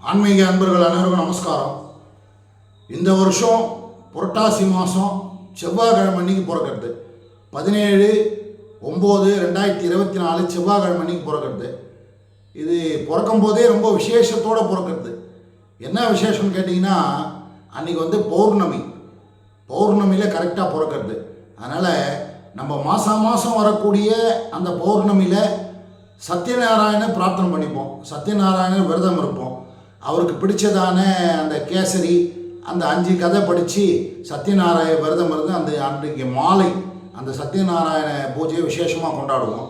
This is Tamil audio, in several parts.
ஆன்மீக அன்பர்கள் அனைவருக்கும் நமஸ்காரம். இந்த வருஷம் புரட்டாசி மாதம் செவ்வாய்க்கிழமை அன்னைக்கு பிறக்கிறது. பதினேழு ஒம்பது ரெண்டாயிரத்தி இருபத்தி நாலு செவ்வாய்க்கிழமை அன்னைக்கு பிறக்கிறது. இது பிறக்கும் போதே ரொம்ப விசேஷத்தோடு பிறக்கிறது. என்ன விசேஷம்னு கேட்டிங்கன்னா அன்றைக்கி வந்து பௌர்ணமி. பௌர்ணமியில் கரெக்டாக பிறக்கிறது. அதனால் நம்ம மாதம் மாதம் வரக்கூடிய அந்த பௌர்ணமியில் சத்யநாராயண பிரார்த்தனை பண்ணிப்போம். சத்யநாராயண விரதம் இருப்போம். அவருக்கு பிடிச்சதான அந்த கேசரி அந்த அஞ்சு கதை படித்து சத்யநாராயண விரதம் இருந்து அந்த அன்றைக்கு மாலை அந்த சத்யநாராயண பூஜையை விசேஷமாக கொண்டாடுவோம்.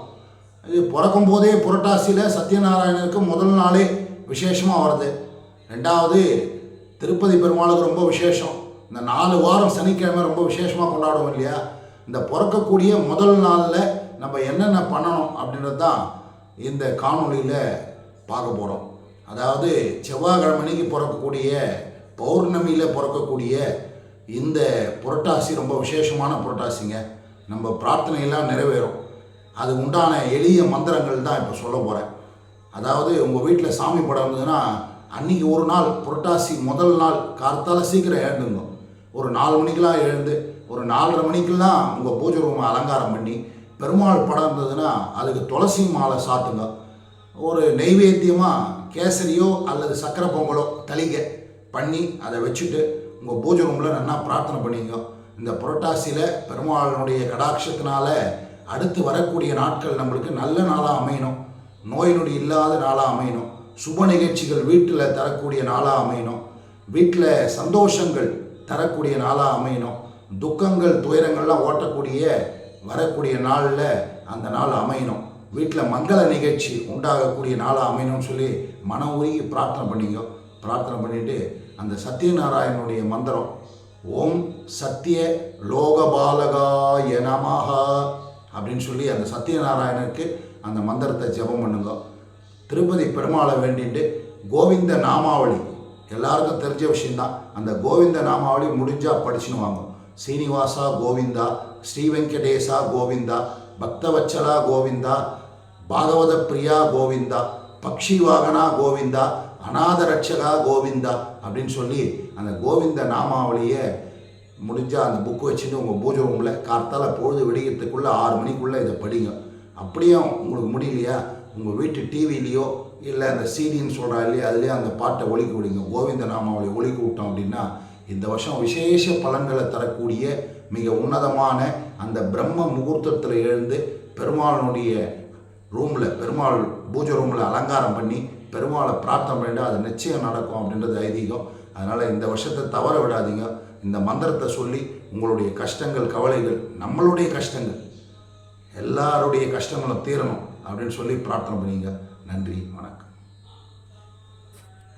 இது பிறக்கும் போதே புரட்டாசியில் சத்யநாராயணனுக்கு முதல் நாளே விசேஷமாக வருது. ரெண்டாவது திருப்பதி பெருமாளுக்கு ரொம்ப விசேஷம். இந்த நாலு வாரம் சனிக்கிழமை ரொம்ப விசேஷமாக கொண்டாடுவோம் இல்லையா? இந்த பிறக்கக்கூடிய முதல் நாளில் நம்ம என்னென்ன பண்ணணும் அப்படின்றது தான் இந்த காணொளியில் பார்க்க போகிறோம் அதாவது செவ்வாய்க்கிழமைக்கு பிறக்கக்கூடிய பௌர்ணமியில் பிறக்கக்கூடிய இந்த புரட்டாசி ரொம்ப விசேஷமான புரட்டாசிங்க. நம்ம பிரார்த்தனையெல்லாம் நிறைவேறும். அது உண்டான எளிய மந்திரங்கள் தான் இப்போ சொல்ல போகிறேன் அதாவது உங்கள் வீட்டில் சாமி படம் இருந்ததுன்னா அன்றைக்கி ஒரு நாள் புரட்டாசி முதல் நாள் கார்த்தால சீக்கிரம் எழுந்துங்க. ஒரு நாலு மணிக்கெலாம் எழுந்து ஒரு நாலரை மணிக்கெல்லாம் உங்கள் பூஜை ரூமை அலங்காரம் பண்ணி பெருமாள் படம் இருந்ததுன்னா அதுக்கு துளசி மாலை சாத்துங்க ஒரு நெய்வேத்தியமாக கேசரியோ அல்லது சக்கரை பொங்கலோ தளிகை பண்ணி அதை வச்சுட்டு உங்கள் பூஜை ரூமில் நல்லா பிரார்த்தனை பண்ணிங்க இந்த புரட்டாசியில் பெருமாளுடைய கடாட்சத்தினால அடுத்து வரக்கூடிய நாட்கள் நம்மளுக்கு நல்ல நாளாக அமையணும். நோய் நொடி இல்லாத நாளாக அமையணும். சுப நிகழ்ச்சிகள் வீட்டில் தரக்கூடிய நாளாக அமையணும். வீட்டில் சந்தோஷங்கள் தரக்கூடிய நாளாக அமையணும். துக்கங்கள் துயரங்கள்லாம் ஓட்டக்கூடிய வரக்கூடிய நாளில் அந்த நாள் அமையணும். வீட்டில் மங்கள நிகழ்ச்சி உண்டாகக்கூடிய நாளாக அமையணும்னு சொல்லி மன உருகி பிரார்த்தனை பண்ணிங்க பிரார்த்தனை பண்ணிட்டு அந்த சத்யநாராயணனுடைய மந்திரம் ஓம் சத்திய லோகபாலகாய நமஹா அப்படின்னு சொல்லி அந்த சத்யநாராயணனுக்கு அந்த மந்திரத்தை ஜெபம் பண்ணுங்க. திருப்பதி பெருமாளை வேண்டிட்டு கோவிந்த நாமாவளி எல்லாருக்கும் தெரிஞ்ச விஷயந்தான் அந்த கோவிந்த நாமாவளி முடிஞ்சால் படிச்சுன்னு வாங்க. சீனிவாசா கோவிந்தா ஸ்ரீ வெங்கடேசா கோவிந்தா பக்தவச்சலா கோவிந்தா பாகவத பிரியா கோவிந்தா பக்ஷி வாகனா கோவிந்தா அநாத ரட்சகா கோவிந்தா அப்படின்னு சொல்லி அந்த கோவிந்த நாமாவளியை முடிஞ்சால் அந்த புக்கு வச்சுட்டு உங்கள் பூஜை ரூமில் கார்த்தால பொழுது விடியறதுக்குள்ளே ஆறு மணிக்குள்ளே இதை படிங்க. அப்படியும் உங்களுக்கு முடியலையா? உங்கள் வீட்டு டிவிலேயோ இல்லை அந்த சீடின்னு சொல்கிறா இல்லையா? அதுலேயே அந்த பாட்டை ஒழிக்க விடுங்க. கோவிந்த நாமாவளி ஒழிக்க விட்டோம் அப்படின்னா இந்த வருஷம் விசேஷ பலன்களை தரக்கூடிய மிக உன்னதமான அந்த பிரம்ம முகூர்த்தத்தில் எழுந்து பெருமாளுடைய ரூமில் பெருமாள் பூஜை ரூமில் அலங்காரம் பண்ணி பெருமாளை பிரார்த்தனை பண்ணிட்டு அது நிச்சயம் நடக்கும் அப்படின்றது ஐதீகம். அதனால் இந்த வருஷத்தை தவற விடாதீங்க. இந்த மந்திரத்தை சொல்லி உங்களுடைய கஷ்டங்கள் கவலைகள் நம்மளுடைய கஷ்டங்கள் எல்லாருடைய கஷ்டங்களும் தீரணும் அப்படின்னு சொல்லி பிரார்த்தனை பண்ணிங்க. நன்றி வணக்கம்.